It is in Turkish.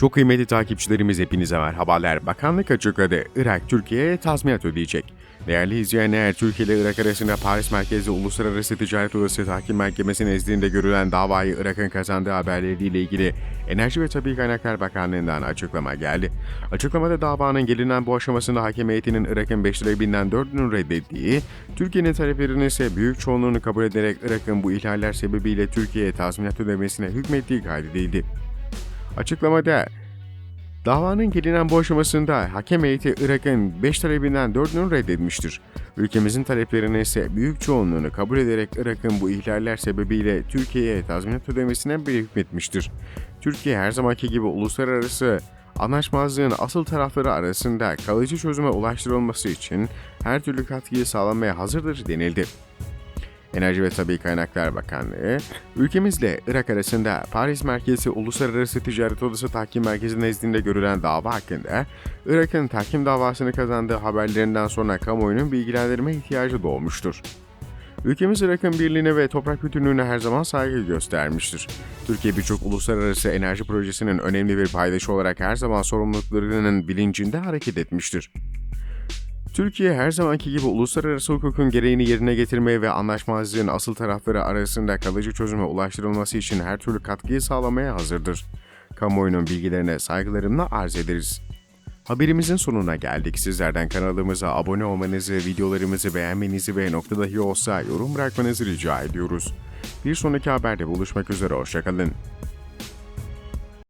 Çok kıymetli takipçilerimiz hepinize merhabalar. Bakanlık açıkladı. Irak Türkiye'ye tazminat ödeyecek. Değerli izleyenler, Türkiye ile Irak arasında Paris merkezli Uluslararası Ticaret Odası Tahkim Mahkemesi nezdinde görülen davayı Irak'ın kazandığı haberleriyle ilgili Enerji ve Tabi Kaynaklar Bakanlığı'ndan açıklama geldi. Açıklamada davanın gelinen bu aşamasında hakem heyetinin Irak'ın 5 talebinden 4'ünü reddettiği, Türkiye'nin taleplerinin ise büyük çoğunluğunu kabul ederek Irak'ın bu ihlaller sebebiyle Türkiye'ye tazminat ödemesine hükmettiği kaydedildi. Açıklamada davanın gelinen bu aşamasında hakem heyeti Irak'ın 5 talebinden 4'ünü reddetmiştir. Ülkemizin taleplerini ise büyük çoğunluğunu kabul ederek Irak'ın bu ihlaller sebebiyle Türkiye'ye tazminat ödemesine bir hükmetmiştir. Türkiye her zamanki gibi uluslararası anlaşmazlığın asıl tarafları arasında kalıcı çözüme ulaştırılması için her türlü katkıyı sağlamaya hazırdır denildi. Enerji ve Tabi Kaynaklar Bakanlığı, ülkemizle Irak arasında Paris merkezi Uluslararası Ticaret Odası Tahkim Merkezi nezdinde görülen dava hakkında, Irak'ın tahkim davasını kazandığı haberlerinden sonra kamuoyunun bilgilendirme ihtiyacı doğmuştur. Ülkemiz Irak'ın birliğine ve toprak bütünlüğüne her zaman saygı göstermiştir. Türkiye birçok uluslararası enerji projesinin önemli bir paydaşı olarak her zaman sorumluluklarının bilincinde hareket etmiştir. Türkiye her zamanki gibi uluslararası hukukun gereğini yerine getirmeye ve anlaşmazlığın asıl tarafları arasında kalıcı çözüme ulaştırılması için her türlü katkıyı sağlamaya hazırdır. Kamuoyunun bilgilerine saygılarımla arz ederiz. Haberimizin sonuna geldik. Sizlerden kanalımıza abone olmanızı, videolarımızı beğenmenizi ve nokta dahi olsa yorum bırakmanızı rica ediyoruz. Bir sonraki haberde buluşmak üzere, hoşçakalın.